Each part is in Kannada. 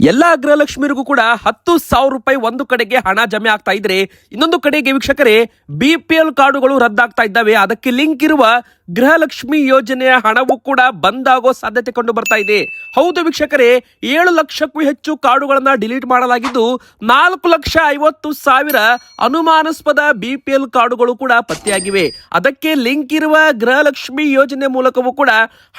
ಎಲ್ಲಾ ಅಗ್ರಲಕ್ಷ್ಮಿಯರಿಗೂ ಕೂಡ ಹತ್ತು ಸಾವಿರ ರೂಪಾಯಿ ಒಂದು ಕಡೆಗೆ ಹಣ ಜಮೆ ಆಗ್ತಾ ಇದ್ರೆ, ಇನ್ನೊಂದು ಕಡೆಗೆ ವೀಕ್ಷಕರೇ ಬಿ ಪಿ ಎಲ್ ಕಾರ್ಡುಗಳು ರದ್ದಾಗ್ತಾ ಇದ್ದಾವೆ. ಅದಕ್ಕೆ ಲಿಂಕ್ ಇರುವ ಗೃಹಲಕ್ಷ್ಮಿ ಯೋಜನೆಯ ಹಣವು ಕೂಡ ಬಂದಾಗೋ ಸಾಧ್ಯತೆ ಕಂಡು ಬರ್ತಾ ಇದೆ. ಹೌದು ವೀಕ್ಷಕರೇ, ಏಳು ಲಕ್ಷಕ್ಕೂ ಹೆಚ್ಚು ಕಾರ್ಡುಗಳನ್ನ ಡಿಲೀಟ್ ಮಾಡಲಾಗಿದ್ದು, ನಾಲ್ಕು ಲಕ್ಷ ಐವತ್ತು ಸಾವಿರ ಅನುಮಾನಾಸ್ಪದ ಬಿಪಿಎಲ್ ಕಾರ್ಡುಗಳು ಕೂಡ ಪತ್ತೆಯಾಗಿವೆ. ಅದಕ್ಕೆ ಲಿಂಕ್ ಇರುವ ಗೃಹಲಕ್ಷ್ಮಿ ಯೋಜನೆ ಮೂಲಕವೂ ಕೂಡ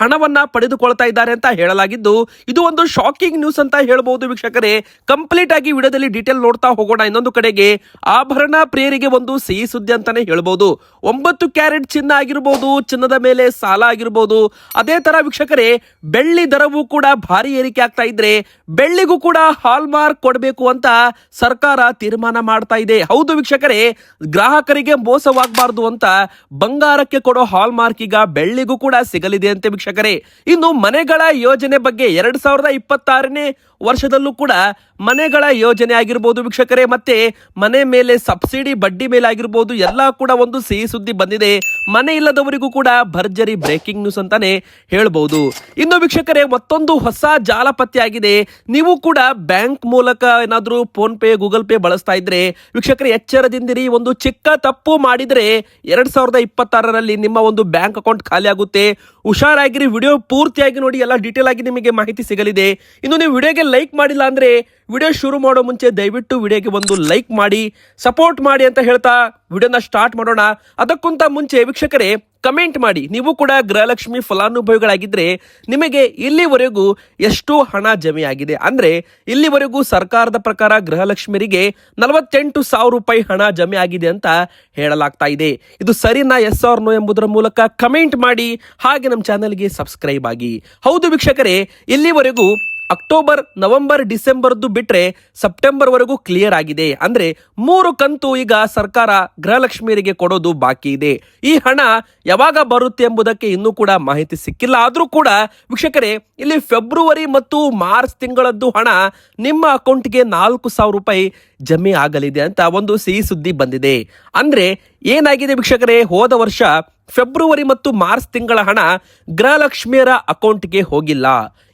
ಹಣವನ್ನ ಪಡೆದುಕೊಳ್ತಾ ಇದ್ದಾರೆ ಅಂತ ಹೇಳಲಾಗಿದ್ದು, ಇದು ಒಂದು ಶಾಕಿಂಗ್ ನ್ಯೂಸ್ ಅಂತ ಹೇಳಬಹುದು ವೀಕ್ಷಕರೇ. ಕಂಪ್ಲೀಟ್ ಆಗಿ ವಿಡಿಯೋದಲ್ಲಿ ಡೀಟೇಲ್ ನೋಡ್ತಾ ಹೋಗೋಣ ಇನ್ನೊಂದು ಕಡೆಗೆ. ಆಭರಣ ಪ್ರಿಯರಿಗೆ ಒಂದು ಸಿಹಿ ಸುದ್ದಿ ಅಂತಾನೆ ಹೇಳಬಹುದು ಒಂಬತ್ತು ಕ್ಯಾರೆಟ್ ಚಿನ್ನ ಆಗಿರ್ಬೋದು ಚಿನ್ನದ ಮೇಲೆ ಸಾಲ ಆಗಿರ್ಬೋದು. ಅದೇ ತರ ವೀಕ್ಷಕರೇ, ಬೆಳ್ಳಿ ದರವೂ ಕೂಡ ಭಾರಿ ಏರಿಕೆ ಆಗ್ತಾ ಇದ್ರೆ ಬೆಳ್ಳಿಗೂ ಕೂಡ ಹಾಲ್ ಮಾರ್ಕ್ ಕೊಡಬೇಕು ಅಂತ ಸರ್ಕಾರ ತೀರ್ಮಾನ ಮಾಡ್ತಾ ಇದೆ. ಹೌದು ವೀಕ್ಷಕರೇ, ಗ್ರಾಹಕರಿಗೆ ಮೋಸವಾಗಬಾರದು ಅಂತ ಬಂಗಾರಕ್ಕೆ ಕೊಡೋ ಹಾಲ್ ಮಾರ್ಕ್ ಈಗ ಬೆಳ್ಳಿಗೂ ಕೂಡ ಸಿಗಲಿದೆ ಅಂತೆ ವೀಕ್ಷಕರೇ. ಇನ್ನು ಮನೆಗಳ ಯೋಜನೆ ಬಗ್ಗೆ ಎರಡ್ ಸಾವಿರದ ಇಪ್ಪತ್ತಾರನೇ ವರ್ಷದಲ್ಲೂ ಕೂಡ ಮನೆಗಳ ಯೋಜನೆ ಆಗಿರ್ಬೋದು ವೀಕ್ಷಕರೇ. ಮತ್ತೆ ಮನೆ ಮೇಲೆ ಸಬ್ಸಿಡಿ, ಬಡ್ಡಿ ಮೇಲೆ ಆಗಿರ್ಬೋದು ಎಲ್ಲ ಕೂಡ ಒಂದು ಸಿಹಿ ಸುದ್ದಿ ಬಂದಿದೆ. ಮನೆ ಇಲ್ಲದವರಿಗೂ ಕೂಡ ಭರ್ಜರಿ ಬ್ರೇಕಿಂಗ್ ನ್ಯೂಸ್ ಅಂತಾನೆ ಹೇಳ್ಬಹುದು ಇನ್ನು ವೀಕ್ಷಕರೇ, ಮತ್ತೊಂದು ಹೊಸ ಜಾಲ ಪತ್ತೆ ಆಗಿದೆ. ನೀವು ಕೂಡ ಬ್ಯಾಂಕ್ ಮೂಲಕ ಏನಾದರೂ ಫೋನ್ ಪೇ, ಗೂಗಲ್ ಪೇ ಬಳಸ್ತಾ ಇದ್ರೆ, ವೀಕ್ಷಕರೇ, ಎಚ್ಚರದಿಂದಿರಿ. ಒಂದು ಚಿಕ್ಕ ತಪ್ಪು ಮಾಡಿದ್ರೆ ಎರಡ್ ಸಾವಿರದ ಇಪ್ಪತ್ತಾರರಲ್ಲಿ ನಿಮ್ಮ ಒಂದು ಬ್ಯಾಂಕ್ ಅಕೌಂಟ್ ಖಾಲಿ ಆಗುತ್ತೆ. ಹುಷಾರಾಗಿರಿ, ವಿಡಿಯೋ ಪೂರ್ತಿಯಾಗಿ ನೋಡಿ, ಎಲ್ಲ ಡೀಟೇಲ್ ಆಗಿ ನಿಮಗೆ ಮಾಹಿತಿ ಸಿಗಲಿದೆ. ಇನ್ನು ನೀವು ವಿಡಿಯೋಗೆ ಲೈಕ್ ಮಾಡಿಲ್ಲ ಅಂದ್ರೆ, ವಿಡಿಯೋ ಶುರು ಮಾಡೋ ಮುಂಚೆ ದಯವಿಟ್ಟು ವಿಡಿಯೋಗೆ ಒಂದು ಲೈಕ್ ಮಾಡಿ, ಸಪೋರ್ಟ್ ಮಾಡಿ ಅಂತ ಹೇಳ್ತಾ ವಿಡಿಯೋನ ಸ್ಟಾರ್ಟ್ ಮಾಡೋಣ. ಅದಕ್ಕಿಂತ ಮುಂಚೆ ವೀಕ್ಷಕರೇ ಕಮೆಂಟ್ ಮಾಡಿ. ನೀವು ಕೂಡ ಗೃಹಲಕ್ಷ್ಮಿ ಫಲಾನುಭವಿಗಳಾಗಿದ್ರೆ ನಿಮಗೆ ಇಲ್ಲಿವರೆಗೂ ಎಷ್ಟು ಹಣ ಜಮೆಯಾಗಿದೆ. ಅಂದ್ರೆ ಇಲ್ಲಿವರೆಗೂ ಸರ್ಕಾರದ ಪ್ರಕಾರ ಗೃಹಲಕ್ಷ್ಮಿಯರಿಗೆ ನಲವತ್ತೆಂಟು ಸಾವಿರ ರೂಪಾಯಿ ಹಣ ಜಮೆ ಆಗಿದೆ ಅಂತ ಹೇಳಲಾಗ್ತಾ ಇದೆ. ಇದು ಸರಿನಾ ಎಸ್ ಆರ್ ನೋ ಎಂಬುದರ ಮೂಲಕ ಕಮೆಂಟ್ ಮಾಡಿ. ಹಾಗೆ ನಮ್ಮ ಚಾನೆಲ್ಗೆ ಸಬ್ಸ್ಕ್ರೈಬ್ ಆಗಿ. ಹೌದು ವೀಕ್ಷಕರೇ, ಇಲ್ಲಿವರೆಗೂ ಅಕ್ಟೋಬರ್, ನವೆಂಬರ್, ಡಿಸೆಂಬರ್ದು ಬಿಟ್ರೆ ಸೆಪ್ಟೆಂಬರ್ ವರೆಗೂ ಕ್ಲಿಯರ್ ಆಗಿದೆ. ಅಂದ್ರೆ ಮೂರು ಕಂತು ಈಗ ಸರ್ಕಾರ ಗೃಹಲಕ್ಷ್ಮಿಯರಿಗೆ ಕೊಡೋದು ಬಾಕಿ ಇದೆ. ಈ ಹಣ ಯಾವಾಗ ಬರುತ್ತೆ ಎಂಬುದಕ್ಕೆ ಇನ್ನೂ ಕೂಡ ಮಾಹಿತಿ ಸಿಕ್ಕಿಲ್ಲ. ಆದರೂ ಕೂಡ ವೀಕ್ಷಕರೇ, ಇಲ್ಲಿ ಫೆಬ್ರವರಿ ಮತ್ತು ಮಾರ್ಚ್ ತಿಂಗಳದ್ದು ಹಣ ನಿಮ್ಮ ಅಕೌಂಟ್ಗೆ ನಾಲ್ಕು ಸಾವಿರ ರೂಪಾಯಿ ಜಮೆ ಆಗಲಿದೆ ಅಂತ ಒಂದು ಸಿಹಿ ಸುದ್ದಿ ಬಂದಿದೆ. ಅಂದ್ರೆ ಏನಾಗಿದೆ ವೀಕ್ಷಕರೇ, ಹೋದ ವರ್ಷ ಫೆಬ್ರವರಿ ಮತ್ತು ಮಾರ್ಚ್ ತಿಂಗಳ ಹಣ ಗೃಹಲಕ್ಷ್ಮಿಯರ ಅಕೌಂಟ್ಗೆ ಹೋಗಿಲ್ಲ.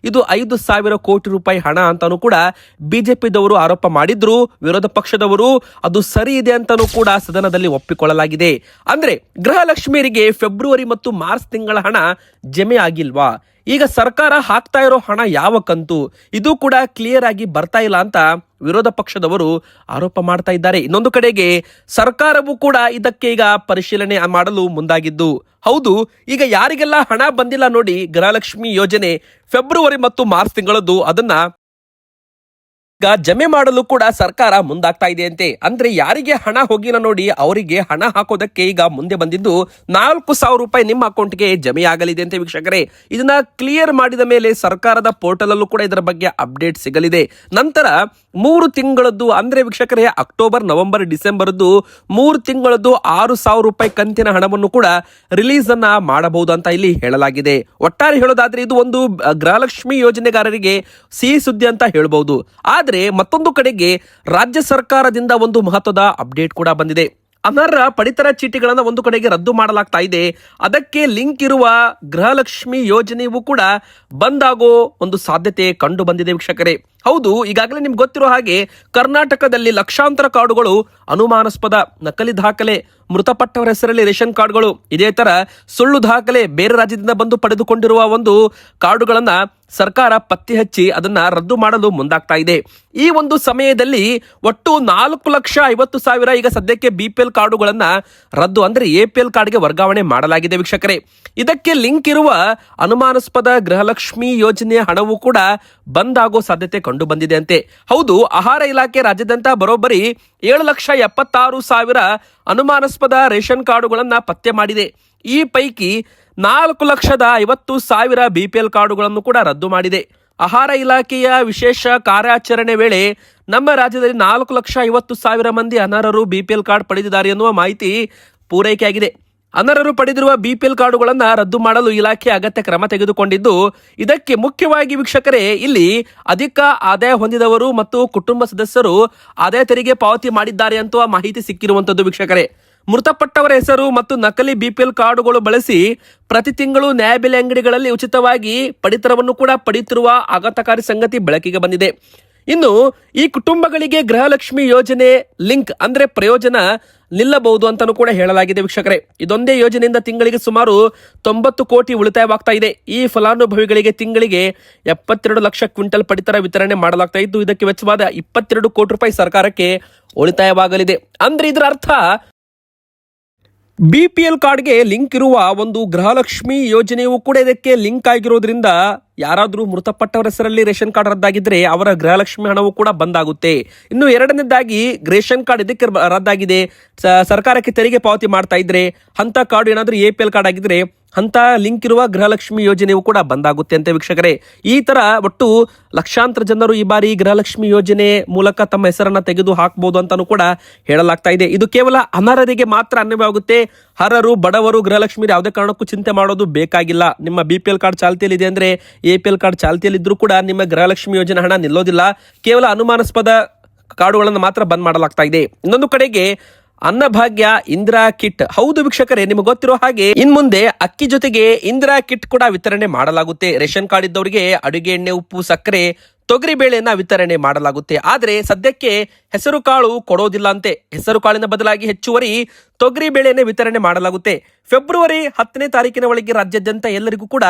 ಇದು ಐದು ಸಾವಿರ ಕೋಟಿ ರೂಪಾಯಿ ಹಣ ಅಂತಾನೂ ಕೂಡ ಬಿಜೆಪಿದವರು ಆರೋಪ ಮಾಡಿದ್ರು. ವಿರೋಧ ಪಕ್ಷದವರು ಅದು ಸರಿ ಇದೆ ಅಂತಾನೂ ಕೂಡ ಸದನದಲ್ಲಿ ಒಪ್ಪಿಕೊಳ್ಳಲಾಗಿದೆ. ಅಂದ್ರೆ ಗೃಹಲಕ್ಷ್ಮಿಯರಿಗೆ ಫೆಬ್ರವರಿ ಮತ್ತು ಮಾರ್ಚ್ ತಿಂಗಳ ಹಣ ಜಮೆ ಆಗಿಲ್ವಾ? ಈಗ ಸರ್ಕಾರ ಹಾಕ್ತಾ ಇರೋ ಹಣ ಯಾವ ಕಂತು? ಇದು ಕೂಡ ಕ್ಲಿಯರ್ ಆಗಿ ಬರ್ತಾ ಇಲ್ಲ ಅಂತ ವಿರೋಧ ಪಕ್ಷದವರು ಆರೋಪ ಮಾಡ್ತಾ ಇದ್ದಾರೆ. ಇನ್ನೊಂದು ಕಡೆಗೆ ಸರ್ಕಾರವು ಕೂಡ ಇದಕ್ಕೆ ಈಗ ಪರಿಶೀಲನೆ ಮಾಡಲು ಮುಂದಾಗಿದ್ದು. ಹೌದು, ಈಗ ಯಾರಿಗೆಲ್ಲ ಹಣ ಬಂದಿಲ್ಲ ನೋಡಿ ಗೃಹಲಕ್ಷ್ಮಿ ಯೋಜನೆ ಫೆಬ್ರವರಿ ಮತ್ತು ಮಾರ್ಚ್ ತಿಂಗಳದ್ದು ಅದನ್ನ ಜಮೆ ಮಾಡಲು ಕೂಡ ಸರ್ಕಾರ ಮುಂದಾಗ್ತಾ ಇದೆ ಅಂತೆ ಅಂದ್ರೆ ಯಾರಿಗೆ ಹಣ ಹೋಗಿಲ್ಲ ನೋಡಿ ಅವರಿಗೆ ಹಣ ಹಾಕೋದಕ್ಕೆ ಈಗ ಮುಂದೆ ಬಂದಿದ್ದು ನಾಲ್ಕು ಸಾವಿರ ರೂಪಾಯಿ ನಿಮ್ಮ ಅಕೌಂಟ್ಗೆ ಜಮೆ ಆಗಲಿದೆ ಅಂತ ವೀಕ್ಷಕರೇ. ಇದನ್ನ ಕ್ಲಿಯರ್ ಮಾಡಿದ ಮೇಲೆ ಸರ್ಕಾರದ ಪೋರ್ಟಲ್ ಅಲ್ಲೂ ಕೂಡ ಇದರ ಬಗ್ಗೆ ಅಪ್ಡೇಟ್ ಸಿಗಲಿದೆ. ನಂತರ ಮೂರು ತಿಂಗಳದ್ದು ಅಂದ್ರೆ ವೀಕ್ಷಕರೇ, ಅಕ್ಟೋಬರ್, ನವೆಂಬರ್ ಡಿಸೆಂಬರ್ದು ಮೂರು ತಿಂಗಳದ್ದು ಆರು ಸಾವಿರ ರೂಪಾಯಿ ಕಂತಿನ ಹಣವನ್ನು ಕೂಡ ರಿಲೀಸ್ ಅನ್ನ ಮಾಡಬಹುದು ಅಂತ ಇಲ್ಲಿ ಹೇಳಲಾಗಿದೆ. ಒಟ್ಟಾರೆ ಹೇಳೋದಾದ್ರೆ ಇದು ಒಂದು ಗೃಹಲಕ್ಷ್ಮಿ ಯೋಜನೆಗಾರರಿಗೆ ಸಿಹಿ ಸುದ್ದಿ ಅಂತ ಹೇಳಬಹುದು. ಆದ್ರೆ ಮತ್ತೊಂದು ಕಡೆಗೆ ರಾಜ್ಯ ಸರ್ಕಾರದಿಂದ ಒಂದು ಮಹತ್ವದ ಅಪ್ಡೇಟ್ ಕೂಡ ಬಂದಿದೆ. ಅನರ್ಹ ಪಡಿತರ ಚೀಟಿಗಳನ್ನು ಒಂದು ಕಡೆಗೆ ರದ್ದು ಮಾಡಲಾಗ್ತಾ ಇದೆ. ಅದಕ್ಕೆ ಲಿಂಕ್ ಇರುವ ಗೃಹಲಕ್ಷ್ಮಿ ಯೋಜನೆಯೂ ಕೂಡ ಬಂದಾಗೋ ಒಂದು ಸಾಧ್ಯತೆ ಕಂಡು ಬಂದಿದೆ ವೀಕ್ಷಕರೇ. ಹೌದು, ಈಗಾಗಲೇ ನಿಮ್ಗೆ ಗೊತ್ತಿರೋ ಹಾಗೆ ಕರ್ನಾಟಕದಲ್ಲಿ ಲಕ್ಷಾಂತರ ಕಾರ್ಡುಗಳು ಅನುಮಾನಾಸ್ಪದ ನಕಲಿ ದಾಖಲೆ ಮೃತಪಟ್ಟವರ ಹೆಸರಲ್ಲಿ ರೇಷನ್ ಕಾರ್ಡ್ಗಳು. ಇದೇ ತರ ಸುಳ್ಳು ದಾಖಲೆ ಬೇರೆ ರಾಜ್ಯದಿಂದ ಬಂದು ಪಡೆದುಕೊಂಡಿರುವ ಒಂದು ಕಾರ್ಡುಗಳನ್ನ ಸರ್ಕಾರ ಪತ್ತೆ ಹಚ್ಚಿ ಅದನ್ನ ರದ್ದು ಮಾಡಲು ಮುಂದಾಗ್ತಾ ಇದೆ. ಈ ಒಂದು ಸಮಯದಲ್ಲಿ ಒಟ್ಟು ನಾಲ್ಕು ಲಕ್ಷ ಐವತ್ತು ಸಾವಿರ ಈಗ ಸದ್ಯಕ್ಕೆ ಬಿ ಪಿ ರದ್ದು ಅಂದ್ರೆ ಎ ಪಿ ಎಲ್ ಕಾರ್ಡ್ಗೆ ವರ್ಗಾವಣೆ ಮಾಡಲಾಗಿದೆ ವೀಕ್ಷಕರೇ. ಇದಕ್ಕೆ ಲಿಂಕ್ ಇರುವ ಅನುಮಾನಾಸ್ಪದ ಗೃಹಲಕ್ಷ್ಮಿ ಯೋಜನೆಯ ಹಣವು ಕೂಡ ಬಂದಾಗೋ ಸಾಧ್ಯತೆ ಕಂಡು ಬಂದಿದೆ ಅಂತೆ. ಹೌದು, ಆಹಾರ ಇಲಾಖೆ ರಾಜ್ಯದಂತ ಬರೋಬ್ಬರಿ ಏಳು ಲಕ್ಷ ಎಪ್ಪತ್ತಾರು ಸಾವಿರ ಅನುಮಾನಾಸ್ಪದ ರೇಷನ್ ಕಾರ್ಡುಗಳನ್ನು ಪತ್ತೆ ಮಾಡಿದೆ. ಈ ಪೈಕಿ ನಾಲ್ಕು ಲಕ್ಷದ ಐವತ್ತು ಸಾವಿರ ಬಿ ಪಿ ಎಲ್ ಕಾರ್ಡುಗಳನ್ನು ಕೂಡ ರದ್ದು ಮಾಡಿದೆ. ಆಹಾರ ಇಲಾಖೆಯ ವಿಶೇಷ ಕಾರ್ಯಾಚರಣೆ ವೇಳೆ ನಮ್ಮ ರಾಜ್ಯದಲ್ಲಿ ನಾಲ್ಕು ಲಕ್ಷ ಐವತ್ತು ಸಾವಿರ ಮಂದಿ ಅನರ್ಹರು ಬಿ ಪಿ ಎಲ್ ಕಾರ್ಡ್ ಪಡೆದಿದ್ದಾರೆ ಎನ್ನುವ ಮಾಹಿತಿ ಪೂರೈಕೆಯಾಗಿದೆ. ಅನರ್ಹರು ಪಡೆದಿರುವ ಬಿಪಿಎಲ್ ಕಾರ್ಡುಗಳನ್ನು ರದ್ದು ಮಾಡಲು ಇಲಾಖೆ ಅಗತ್ಯ ಕ್ರಮ ತೆಗೆದುಕೊಂಡಿದ್ದು, ಇದಕ್ಕೆ ಮುಖ್ಯವಾಗಿ ವೀಕ್ಷಕರೇ, ಇಲ್ಲಿ ಅಧಿಕ ಆದಾಯ ಹೊಂದಿದವರು ಮತ್ತು ಕುಟುಂಬ ಸದಸ್ಯರು ಆದಾಯ ತೆರಿಗೆ ಪಾವತಿ ಮಾಡಿದ್ದಾರೆ ಅಂತ ಮಾಹಿತಿ ಸಿಕ್ಕಿರುವಂತದ್ದು ವೀಕ್ಷಕರೇ. ಮೃತಪಟ್ಟವರ ಹೆಸರು ಮತ್ತು ನಕಲಿ ಬಿಪಿಎಲ್ ಕಾರ್ಡುಗಳು ಬಳಸಿ ಪ್ರತಿ ತಿಂಗಳು ನ್ಯಾಯಬೆಲೆ ಅಂಗಡಿಗಳಲ್ಲಿ ಉಚಿತವಾಗಿ ಪಡಿತರವನ್ನು ಕೂಡ ಪಡೆಯುತ್ತಿರುವ ಆಘಾತಕಾರಿ ಸಂಗತಿ ಬೆಳಕಿಗೆ ಬಂದಿದೆ. ಇನ್ನು ಈ ಕುಟುಂಬಗಳಿಗೆ ಗೃಹಲಕ್ಷ್ಮಿ ಯೋಜನೆ ಲಿಂಕ್ ಅಂದ್ರೆ ಪ್ರಯೋಜನ ನಿಲ್ಲಬಹುದು ಅಂತಾನೂ ಕೂಡ ಹೇಳಲಾಗಿದೆ ವೀಕ್ಷಕರೇ. ಇದೊಂದೇ ಯೋಜನೆಯಿಂದ ತಿಂಗಳಿಗೆ ಸುಮಾರು ತೊಂಬತ್ತು ಕೋಟಿ ಉಳಿತಾಯವಾಗ್ತಾ ಇದೆ. ಈ ಫಲಾನುಭವಿಗಳಿಗೆ ತಿಂಗಳಿಗೆ ಎಪ್ಪತ್ತೆರಡು ಲಕ್ಷ ಕ್ವಿಂಟಲ್ ಪಡಿತರ ವಿತರಣೆ ಮಾಡಲಾಗ್ತಾ ಇದ್ದು, ಇದಕ್ಕೆ ವೆಚ್ಚವಾದ ಇಪ್ಪತ್ತೆರಡು ಕೋಟಿ ರೂಪಾಯಿ ಸರ್ಕಾರಕ್ಕೆ ಉಳಿತಾಯವಾಗಲಿದೆ. ಅಂದ್ರೆ ಇದರ ಅರ್ಥ ಬಿ ಪಿ ಎಲ್ ಕಾರ್ಡ್ಗೆ ಲಿಂಕ್ ಇರುವ ಒಂದು ಗೃಹಲಕ್ಷ್ಮಿ ಯೋಜನೆಯು ಕೂಡ ಇದಕ್ಕೆ ಲಿಂಕ್ ಆಗಿರೋದ್ರಿಂದ ಯಾರಾದರೂ ಮೃತಪಟ್ಟವರ ಹೆಸರಲ್ಲಿ ರೇಷನ್ ಕಾರ್ಡ್ ರದ್ದಾಗಿದ್ರೆ ಅವರ ಗೃಹಲಕ್ಷ್ಮಿ ಹಣವು ಕೂಡ ಬಂದಾಗುತ್ತೆ. ಇನ್ನು ಎರಡನೇದಾಗಿ ರೇಷನ್ ಕಾರ್ಡ್ ಇದಕ್ಕೆ ರದ್ದಾಗಿದೆ. ಸರ್ಕಾರಕ್ಕೆ ತೆರಿಗೆ ಪಾವತಿ ಮಾಡ್ತಾ ಇದ್ರೆ ಅಂತ ಕಾರ್ಡ್ ಏನಾದರೂ ಎ ಪಿ ಎಲ್ ಕಾರ್ಡ್ ಆಗಿದ್ರೆ ಅಂತ ಲಿಂಕ್ ಇರುವ ಗೃಹಲಕ್ಷ್ಮಿ ಯೋಜನೆಯು ಕೂಡ ಬಂದಾಗುತ್ತೆ ಅಂತ ವೀಕ್ಷಕರೇ. ಈ ತರ ಒಟ್ಟು ಲಕ್ಷಾಂತರ ಜನರು ಈ ಬಾರಿ ಗೃಹಲಕ್ಷ್ಮಿ ಯೋಜನೆ ಮೂಲಕ ತಮ್ಮ ಹೆಸರನ್ನ ತೆಗೆದು ಹಾಕಬಹುದು ಅಂತಾನು ಕೂಡ ಹೇಳಲಾಗ್ತಾ ಇದೆ. ಇದು ಕೇವಲ ಅನರ್ಹರಿಗೆ ಮಾತ್ರ ಅನ್ಯವಾಗುತ್ತೆ ಹರರು ಬಡವರು ಗೃಹಲಕ್ಷ್ಮಿ ಯಾವುದೇ ಕಾರಣಕ್ಕೂ ಚಿಂತೆ ಮಾಡೋದು ಬೇಕಾಗಿಲ್ಲ. ನಿಮ್ಮ ಬಿ ಪಿ ಎಲ್ ಕಾರ್ಡ್ ಚಾಲ್ತಿಯಲ್ಲಿದೆ ಅಂದ್ರೆ ಎ ಪಿ ಎಲ್ ಕಾರ್ಡ್ ಚಾಲ್ತಿಯಲ್ಲಿದ್ದರೂ ಕೂಡ ನಿಮ್ಮ ಗೃಹಲಕ್ಷ್ಮಿ ಯೋಜನೆ ಹಣ ನಿಲ್ಲೋದಿಲ್ಲ. ಕೇವಲ ಅನುಮಾನಾಸ್ಪದ ಕಾರ್ಡುಗಳನ್ನು ಮಾತ್ರ ಬಂದ್ ಮಾಡಲಾಗ್ತಾ ಇದೆ. ಇನ್ನೊಂದು ಕಡೆಗೆ ಅನ್ನಭಾಗ್ಯ ಇಂದಿರಾ ಕಿಟ್. ಹೌದು ವೀಕ್ಷಕರೇ, ನಿಮಗೆ ಗೊತ್ತಿರೋ ಹಾಗೆ ಇನ್ ಮುಂದೆ ಅಕ್ಕಿ ಜೊತೆಗೆ ಇಂದಿರಾ ಕಿಟ್ ಕೂಡ ವಿತರಣೆ ಮಾಡಲಾಗುತ್ತೆ. ರೇಷನ್ ಕಾರ್ಡ್ ಇದ್ದವರಿಗೆ ಅಡುಗೆ ಎಣ್ಣೆ, ಉಪ್ಪು, ಸಕ್ಕರೆ, ತೊಗರಿ ಬೇಳೆಯನ್ನ ವಿತರಣೆ ಮಾಡಲಾಗುತ್ತೆ. ಆದ್ರೆ ಸದ್ಯಕ್ಕೆ ಹೆಸರು ಕಾಳು ಕೊಡೋದಿಲ್ಲ ಅಂತೆ. ಹೆಸರು ಕಾಳಿನ ಬದಲಾಗಿ ಹೆಚ್ಚುವರಿ ತೊಗರಿ ಬೇಳೆಯನ್ನೇ ವಿತರಣೆ ಮಾಡಲಾಗುತ್ತೆ. ಫೆಬ್ರವರಿ ಹತ್ತನೇ ತಾರೀಕಿನ ಒಳಗೆ ರಾಜ್ಯಾದ್ಯಂತ ಎಲ್ಲರಿಗೂ ಕೂಡ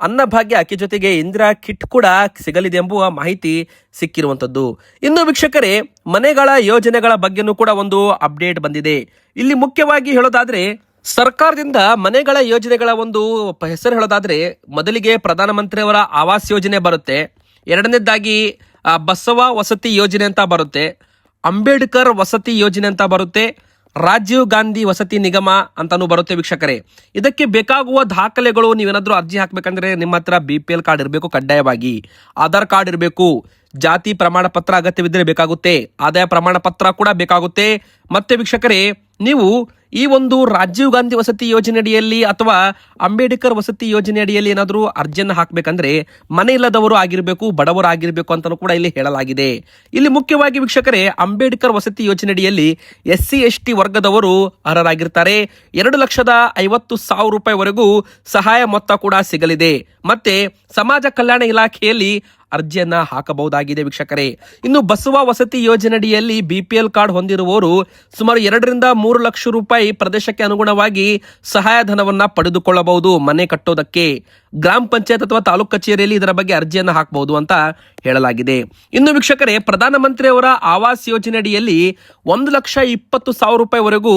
ಅನ್ನಭಾಗ್ಯ ಅಕ್ಕಿ ಜೊತೆಗೆ ಇಂದಿರಾ ಕಿಟ್ ಕೂಡ ಸಿಗಲಿದೆ ಎಂಬುವ ಮಾಹಿತಿ ಸಿಕ್ಕಿರುವಂತದ್ದು ಇನ್ನು ವೀಕ್ಷಕರೇ, ಮನೆಗಳ ಯೋಜನೆಗಳ ಬಗ್ಗೆನೂ ಕೂಡ ಒಂದು ಅಪ್ಡೇಟ್ ಬಂದಿದೆ. ಇಲ್ಲಿ ಮುಖ್ಯವಾಗಿ ಹೇಳೋದಾದ್ರೆ, ಸರ್ಕಾರದಿಂದ ಮನೆಗಳ ಯೋಜನೆಗಳ ಒಂದು ಹೆಸರು ಹೇಳೋದಾದ್ರೆ, ಮೊದಲಿಗೆ ಪ್ರಧಾನಮಂತ್ರಿಯವರ ಆವಾಸ್ ಯೋಜನೆ ಬರುತ್ತೆ. ಎರಡನೇದಾಗಿ ಬಸವ ವಸತಿ ಯೋಜನೆ ಅಂತ ಬರುತ್ತೆ. ಅಂಬೇಡ್ಕರ್ ವಸತಿ ಯೋಜನೆ ಅಂತ ಬರುತ್ತೆ. ರಾಜೀವ್ ಗಾಂಧಿ ವಸತಿ ನಿಗಮ ಅಂತಾನು ಬರುತ್ತೆ ವೀಕ್ಷಕರೇ. ಇದಕ್ಕೆ ಬೇಕಾಗುವ ದಾಖಲೆಗಳು ನೀವೇನಾದರೂ ಅರ್ಜಿ ಹಾಕಬೇಕಂದ್ರೆ ನಿಮ್ಮ ಹತ್ರ ಬಿ ಪಿ ಎಲ್ ಕಾರ್ಡ್ ಇರಬೇಕು, ಕಡ್ಡಾಯವಾಗಿ. ಆಧಾರ್ ಕಾರ್ಡ್ ಇರಬೇಕು, ಜಾತಿ ಪ್ರಮಾಣ ಪತ್ರ ಅಗತ್ಯವಿದ್ದರೆ ಬೇಕಾಗುತ್ತೆ, ಆದಾಯ ಪ್ರಮಾಣ ಪತ್ರ ಕೂಡ ಬೇಕಾಗುತ್ತೆ ಮತ್ತೆ ವೀಕ್ಷಕರೇ, ನೀವು ಈ ಒಂದು ರಾಜೀವ್ ಗಾಂಧಿ ವಸತಿ ಯೋಜನೆ ಅಡಿಯಲ್ಲಿ ಅಥವಾ ಅಂಬೇಡ್ಕರ್ ವಸತಿ ಯೋಜನೆ ಅಡಿಯಲ್ಲಿ ಏನಾದರೂ ಅರ್ಜಿಯನ್ನು ಹಾಕಬೇಕಂದ್ರೆ ಮನೆ ಇಲ್ಲದವರು ಆಗಿರಬೇಕು, ಬಡವರು ಆಗಿರಬೇಕು ಅಂತಲೂ ಕೂಡ ಇಲ್ಲಿ ಹೇಳಲಾಗಿದೆ. ಇಲ್ಲಿ ಮುಖ್ಯವಾಗಿ ವೀಕ್ಷಕರೇ, ಅಂಬೇಡ್ಕರ್ ವಸತಿ ಯೋಜನೆ ಅಡಿಯಲ್ಲಿ ಎಸ್ ಸಿ ಎಸ್ ಟಿ ವರ್ಗದವರು ಅರ್ಹರಾಗಿರ್ತಾರೆ. ಎರಡು ಲಕ್ಷದ ಐವತ್ತು ಸಾವಿರ ರೂಪಾಯಿವರೆಗೂ ಸಹಾಯ ಮೊತ್ತ ಕೂಡ ಸಿಗಲಿದೆ. ಮತ್ತೆ ಸಮಾಜ ಕಲ್ಯಾಣ ಇಲಾಖೆಯಲ್ಲಿ ಅರ್ಜಿಯನ್ನ ಹಾಕಬಹುದಾಗಿದೆ ವೀಕ್ಷಕರೇ. ಇನ್ನು ಬಸವ ವಸತಿ ಯೋಜನೆಯಡಿಯಲ್ಲಿ ಬಿಪಿಎಲ್ ಕಾರ್ಡ್ ಹೊಂದಿರುವವರು ಸುಮಾರು ಎರಡರಿಂದ ಮೂರು ಲಕ್ಷ ರೂಪಾಯಿ ಪ್ರದೇಶಕ್ಕೆ ಅನುಗುಣವಾಗಿ ಸಹಾಯಧನವನ್ನು ಪಡೆದುಕೊಳ್ಳಬಹುದು. ಮನೆ ಕಟ್ಟೋದಕ್ಕೆ ಗ್ರಾಮ ಪಂಚಾಯತ್ ಅಥವಾ ತಾಲೂಕು ಕಚೇರಿಯಲ್ಲಿ ಇದರ ಬಗ್ಗೆ ಅರ್ಜಿಯನ್ನು ಹಾಕಬಹುದು ಅಂತ ಹೇಳಲಾಗಿದೆ. ಇನ್ನು ವೀಕ್ಷಕರೇ, ಪ್ರಧಾನಮಂತ್ರಿಯವರ ಆವಾಸ್ ಯೋಜನೆ ಅಡಿಯಲ್ಲಿ ಒಂದು ಲಕ್ಷ ಇಪ್ಪತ್ತು ಸಾವಿರ ರೂಪಾಯಿವರೆಗೂ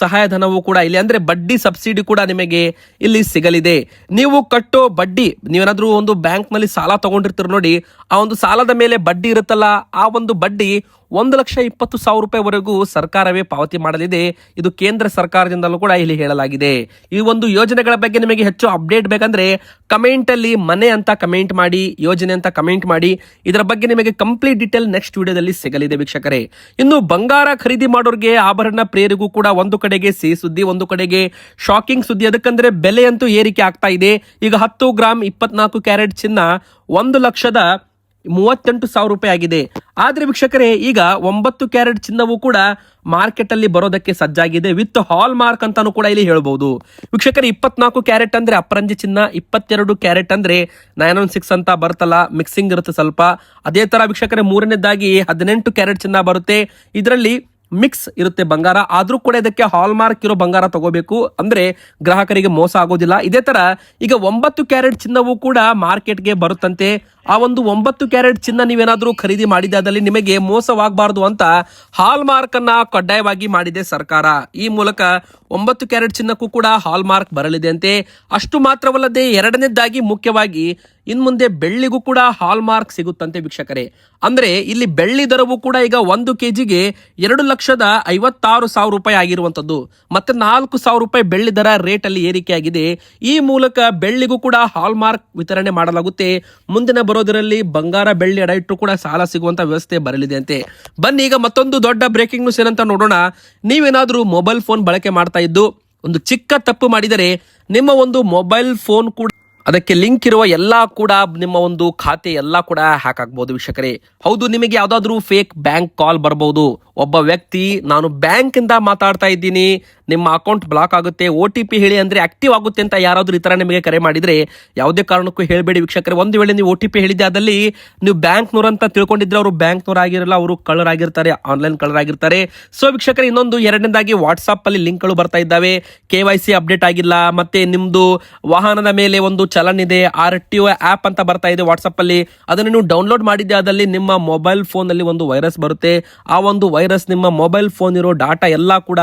ಸಹಾಯಧನವು ಕೂಡ ಇಲ್ಲಿ ಅಂದ್ರೆ ಬಡ್ಡಿ ಸಬ್ಸಿಡಿ ಕೂಡ ನಿಮಗೆ ಇಲ್ಲಿ ಸಿಗಲಿದೆ. ನೀವು ಕಟ್ಟೋ ಬಡ್ಡಿ, ನೀವೇನಾದರೂ ಒಂದು ಬ್ಯಾಂಕ್ನಲ್ಲಿ ಸಾಲ ತಗೊಂಡಿರ್ತೀರ ನೋಡಿ, ಆ ಒಂದು ಸಾಲದ ಮೇಲೆ ಬಡ್ಡಿ ಇರುತ್ತಲ್ಲ, ಆ ಒಂದು ಬಡ್ಡಿ ಒಂದು ಲಕ್ಷ ಇಪ್ಪತ್ತು ಸಾವಿರ ರೂಪಾಯಿವರೆಗೂ ಸರ್ಕಾರವೇ ಪಾವತಿ ಮಾಡಲಿದೆ. ಇದು ಕೇಂದ್ರ ಸರ್ಕಾರದಿಂದಲೂ ಕೂಡ ಇಲ್ಲಿ ಹೇಳಲಾಗಿದೆ. ಈ ಒಂದು ಯೋಜನೆಗಳ ಬಗ್ಗೆ ನಿಮಗೆ ಹೆಚ್ಚು ಅಪ್ಡೇಟ್ ಬೇಕಂದ್ರೆ ಕಮೆಂಟ್ ಅಲ್ಲಿ ಮನೆ ಅಂತ ಕಮೆಂಟ್ ಮಾಡಿ, ಯೋಜನೆ ಅಂತ ಕಮೆಂಟ್ ಮಾಡಿ. ಇದರ ಬಗ್ಗೆ ನಿಮಗೆ ಕಂಪ್ಲೀಟ್ ಡೀಟೇಲ್ ನೆಕ್ಸ್ಟ್ ವಿಡಿಯೋದಲ್ಲಿ ಸಿಗಲಿದೆ ವೀಕ್ಷಕರೇ. ಇನ್ನು ಬಂಗಾರ ಖರೀದಿ ಮಾಡೋರಿಗೆ ಆಭರಣ ಪ್ರೇರಿಗೂ ಕೂಡ ಒಂದು ಕಡೆಗೆ ಸಿಹಿ ಸುದ್ದಿ, ಒಂದು ಕಡೆಗೆ ಶಾಕಿಂಗ್ ಸುದ್ದಿ. ಅದಕ್ಕಂದ್ರೆ ಬೆಲೆ ಅಂತೂ ಏರಿಕೆ ಆಗ್ತಾ ಇದೆ. ಈಗ ಹತ್ತು ಗ್ರಾಮ್ ಇಪ್ಪತ್ನಾಲ್ಕು ಕ್ಯಾರೆಟ್ ಚಿನ್ನ ಒಂದು ಲಕ್ಷದ ಮೂವತ್ತೆಂಟು ಸಾವಿರ ರೂಪಾಯಿ ಆಗಿದೆ. ಆದ್ರೆ ವೀಕ್ಷಕರೇ, ಈಗ ಒಂಬತ್ತು ಕ್ಯಾರೆಟ್ ಚಿನ್ನವೂ ಕೂಡ ಮಾರ್ಕೆಟ್ ಅಲ್ಲಿ ಬರೋದಕ್ಕೆ ಸಜ್ಜಾಗಿದೆ ವಿತ್ ಹಾಲ್ ಮಾರ್ಕ್ ಅಂತಾನು ಕೂಡ ಇಲ್ಲಿ ಹೇಳ್ಬಹುದು ವೀಕ್ಷಕರೇ, ಇಪ್ಪತ್ನಾಲ್ಕು ಕ್ಯಾರೆಟ್ ಅಂದ್ರೆ ಅಪರಂಜಿ ಚಿನ್ನ, ಇಪ್ಪತ್ತೆರಡು ಕ್ಯಾರೆಟ್ ಅಂದ್ರೆ ನೈನ್ ಒನ್ ಸಿಕ್ಸ್ ಅಂತ ಬರುತ್ತಲ್ಲ, ಮಿಕ್ಸಿಂಗ್ ಇರುತ್ತೆ ಸ್ವಲ್ಪ. ಅದೇ ತರ ವೀಕ್ಷಕರೇ, ಮೂರನೇದಾಗಿ ಹದಿನೆಂಟು ಕ್ಯಾರೆಟ್ ಚಿನ್ನ ಬರುತ್ತೆ. ಇದರಲ್ಲಿ ಮಿಕ್ಸ್ ಇರುತ್ತೆ ಬಂಗಾರ. ಆದರೂ ಕೂಡ ಇದಕ್ಕೆ ಹಾಲ್ ಮಾರ್ಕ್ ಇರೋ ಬಂಗಾರ ತಗೋಬೇಕು. ಅಂದ್ರೆ ಗ್ರಾಹಕರಿಗೆ ಮೋಸ ಆಗೋದಿಲ್ಲ. ಇದೇ ತರ ಈಗ ಒಂಬತ್ತು ಕ್ಯಾರೆಟ್ ಚಿನ್ನವೂ ಕೂಡ ಮಾರ್ಕೆಟ್ಗೆ ಬರುತ್ತಂತೆ. ಆ ಒಂದು ಒಂಬತ್ತು ಕ್ಯಾರೆಟ್ ಚಿನ್ನ ನೀವೇನಾದರೂ ಖರೀದಿ ಮಾಡಿದಾದಲ್ಲಿ ನಿಮಗೆ ಮೋಸವಾಗಬಾರ್ದು ಅಂತ ಹಾಲ್ ಮಾರ್ಕ್ ಅನ್ನ ಕಡ್ಡಾಯವಾಗಿ ಮಾಡಿದೆ ಸರ್ಕಾರ. ಈ ಮೂಲಕ ಒಂಬತ್ತು ಕ್ಯಾರೆಟ್ ಚಿನ್ನಕ್ಕೂ ಕೂಡ ಹಾಲ್ ಮಾರ್ಕ್ ಬರಲಿದೆ ಅಂತೆ ಅಷ್ಟು ಮಾತ್ರವಲ್ಲದೆ ಎರಡನೇದಾಗಿ ಮುಖ್ಯವಾಗಿ ಇನ್ ಮುಂದೆ ಬೆಳ್ಳಿಗೂ ಕೂಡ ಹಾಲ್ ಮಾರ್ಕ್ ಸಿಗುತ್ತಂತೆ ವೀಕ್ಷಕರೇ. ಅಂದ್ರೆ ಇಲ್ಲಿ ಬೆಳ್ಳಿ ದರವು ಕೂಡ ಈಗ ಒಂದು ಕೆಜಿಗೆ ಎರಡು ಲಕ್ಷದ ಐವತ್ತಾರು ಸಾವಿರ ರೂಪಾಯಿ ಆಗಿರುವಂತದ್ದು ಮತ್ತೆ ನಾಲ್ಕು ಸಾವಿರ ರೂಪಾಯಿ ಬೆಳ್ಳಿ ದರ ರೇಟ್ ಅಲ್ಲಿ ಏರಿಕೆಯಾಗಿದೆ. ಈ ಮೂಲಕ ಬೆಳ್ಳಿಗೂ ಕೂಡ ಹಾಲ್ ಮಾರ್ಕ್ ವಿತರಣೆ ಮಾಡಲಾಗುತ್ತೆ. ಮುಂದಿನ ಬರೋದರಲ್ಲಿ ಬಂಗಾರ ಬೆಳ್ಳಿ ಅಡ ಇಟ್ಟು ಕೂಡ ಸಾಲ ಸಿಗುವಂತ ವ್ಯವಸ್ಥೆ ಬರಲಿದೆ ಅಂತೆ. ಬನ್ನಿ, ಈಗ ಮತ್ತೊಂದು ದೊಡ್ಡ ಬ್ರೇಕಿಂಗ್ ನ್ಯೂಸ್ ಏನಂತ ನೋಡೋಣ. ನೀವೇನಾದ್ರೂ ಮೊಬೈಲ್ ಫೋನ್ ಬಳಕೆ ಮಾಡ್ತಾ ಇದ್ದು, ಒಂದು ಚಿಕ್ಕ ತಪ್ಪು ಮಾಡಿದರೆ ನಿಮ್ಮ ಒಂದು ಮೊಬೈಲ್ ಫೋನ್ ಕೂಡ ಅದಕ್ಕೆ ಲಿಂಕ್ ಇರುವ ಎಲ್ಲಾ ಕೂಡ ನಿಮ್ಮ ಒಂದು ಖಾತೆ ಎಲ್ಲಾ ಕೂಡ ಹ್ಯಾಕ್ ಆಗ್ಬೋದು ವೀಕ್ಷಕರೇ. ಹೌದು, ನಿಮಗೆ ಯಾವ್ದಾದ್ರು ಫೇಕ್ ಬ್ಯಾಂಕ್ ಕಾಲ್ ಬರಬಹುದು ಒಬ್ಬ ವ್ಯಕ್ತಿ, ನಾನು ಬ್ಯಾಂಕ್ ಇಂದ ಮಾತಾಡ್ತಾ ಇದ್ದೀನಿ. ನಿಮ್ಮ ಅಕೌಂಟ್ ಬ್ಲಾಕ್ ಆಗುತ್ತೆ ಓ ಟಿ ಪಿ ಹೇಳಿ ಅಂದ್ರೆ ಆಕ್ಟಿವ್ ಆಗುತ್ತೆ ಅಂತ ಯಾರಾದರೂ ಈ ಥರ ನಿಮಗೆ ಕರೆ ಮಾಡಿದ್ರೆ, ಯಾವುದೇ ಕಾರಣಕ್ಕೂ ಹೇಳಬೇಡಿ ವೀಕ್ಷಕರೇ. ಒಂದು ವೇಳೆ ನೀವು ಓ ಟಿ ಪಿ ಹೇಳಿದ್ದೆ ಅದಲ್ಲಿ ನೀವು ಬ್ಯಾಂಕ್ನವ್ರು ಅಂತ ತಿಳ್ಕೊಂಡಿದ್ರೆ ಅವರು ಬ್ಯಾಂಕ್ನವ್ರು ಆಗಿರಲ್ಲ ಅವರು ಕಳ್ಳರಾಗಿರ್ತಾರೆ, ಆನ್ಲೈನ್ ಕಳ್ಳರಾಗಿರ್ತಾರೆ. ಸೊ ವೀಕ್ಷಕರೇ, ಇನ್ನೊಂದು ಎರಡನೇದಾಗಿ ವಾಟ್ಸಪ್ಪಲ್ಲಿ ಲಿಂಕ್ಗಳು ಬರ್ತಾ ಇದ್ದಾವೆ. ಕೆ ವೈ ಸಿ ಅಪ್ಡೇಟ್ ಆಗಿಲ್ಲ, ಮತ್ತೆ ನಿಮ್ಮದು ವಾಹನದ ಮೇಲೆ ಒಂದು ಚಲನ್ ಇದೆ, ಆರ್ ಟಿ ಒ ಆಪ್ ಅಂತ ಬರ್ತಾ ಇದೆ ವಾಟ್ಸಪ್ಪಲ್ಲಿ ಅದನ್ನು ನೀವು ಡೌನ್ಲೋಡ್ ಮಾಡಿದ್ದೆ ಅದಲ್ಲಿ ನಿಮ್ಮ ಮೊಬೈಲ್ ಫೋನ್ ಅಲ್ಲಿ ಒಂದು ವೈರಸ್ ಬರುತ್ತೆ. ಆ ಒಂದು ವೈರಸ್ ನಿಮ್ಮ ಮೊಬೈಲ್ ಫೋನ್ ಇರೋ ಡಾಟಾ ಎಲ್ಲ ಕೂಡ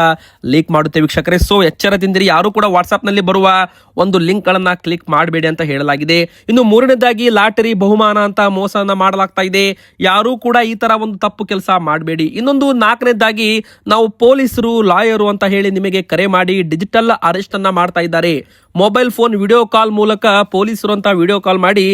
ಲೀಕ್ ಮಾಡುತ್ತೆ. ವೀಕ್ಷಕರೇ. ಸೊ ಎಚ್ಚರದಿಂದಿರಿ ಯಾರು ಕೂಡ ವಾಟ್ಸ್ಆಪ್ನಲ್ಲಿ ಬರುವ ಒಂದು ಲಿಂಕ್ ಗಳನ್ನ ಕ್ಲಿಕ್ ಮಾಡಬೇಡಿ ಅಂತ ಹೇಳಲಾಗಿದೆ. ಇನ್ನು ಮೂರನೇದಾಗಿ, ಲಾಟರಿ, ಬಹುಮಾನ ಅಂತ ಮೋಸನ ಮಾಡಲಾಗ್ತಾ ಇದೆ. ಯಾರು ಕೂಡ ಈ ತರ ಒಂದು ತಪ್ಪು ಕೆಲಸ ಮಾಡಬೇಡಿ. ಇನ್ನೊಂದು ನಾಲ್ಕನೇದಾಗಿ, ನಾವು ಪೊಲೀಸರು, ಲಾಯರು ಅಂತ ಹೇಳಿ ನಿಮಗೆ ಕರೆ ಮಾಡಿ ಡಿಜಿಟಲ್ ಅರೆಸ್ಟ್ ಅನ್ನ ಮಾಡ್ತಾ ಇದ್ದಾರೆ. ಮೊಬೈಲ್ ಫೋನ್ ವಿಡಿಯೋ ಕಾಲ್ ಮೂಲಕ ಪೊಲೀಸರು ಅಂತ ವಿಡಿಯೋ ಕಾಲ್ ಮಾಡಿ,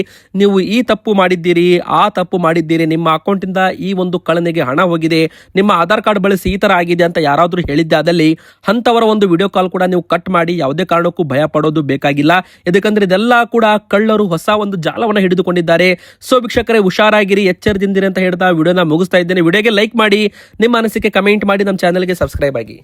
ನೀವು ಈ ತಪ್ಪು ಮಾಡಿದ್ದೀರಿ, ಆ ತಪ್ಪು ಮಾಡಿದ್ದೀರಿ, ನಿಮ್ಮ ಅಕೌಂಟಿಂದ ಈ ಒಂದು ಕಳನೆಗೆ ಹಣ ಹೋಗಿದೆ, ನಿಮ್ಮ ಆಧಾರ್ ಕಾರ್ಡ್ ಬಳಸಿ ಈ ತರ ಆಗಿದೆ ಅಂತ ಯಾರಾದರೂ ಹೇಳಿದ್ದೆ ಅದಲ್ಲಿ ಅಂಥವರ ಒಂದು ವಿಡಿಯೋ ಕಾಲ್ ಕೂಡ ನೀವು ಕಟ್ ಮಾಡಿ ಯಾವುದೇ ಕಾರಣಕ್ಕೂ ಭಯ ಪಡೋದು ಬೇಕಾಗಿಲ್ಲ. ಯಾಕಂದ್ರೆ ಇದೆಲ್ಲ ಕೂಡ ಕಳ್ಳರು ಹೊಸ ಒಂದು ಜಾಲವನ್ನು ಹಿಡಿದುಕೊಂಡಿದ್ದಾರೆ. ಸೊ ವೀಕ್ಷಕರೇ, ಹುಷಾರಾಗಿರಿ, ಎಚ್ಚರದಿಂದಿರಿ ಅಂತ ಹೇಳ್ತಾ ವಿಡಿಯೋನ ಮುಗಿಸ್ತಾ ಇದ್ದೇನೆ. ವಿಡಿಯೋಗೆ ಲೈಕ್ ಮಾಡಿ, ನಿಮ್ಮ ಅನಿಸಿಕೆ ಕಮೆಂಟ್ ಮಾಡಿ, ನಮ್ಮ ಚಾನಲ್ಗೆ ಸಬ್ಸ್ಕ್ರೈಬ್ ಆಗಿ.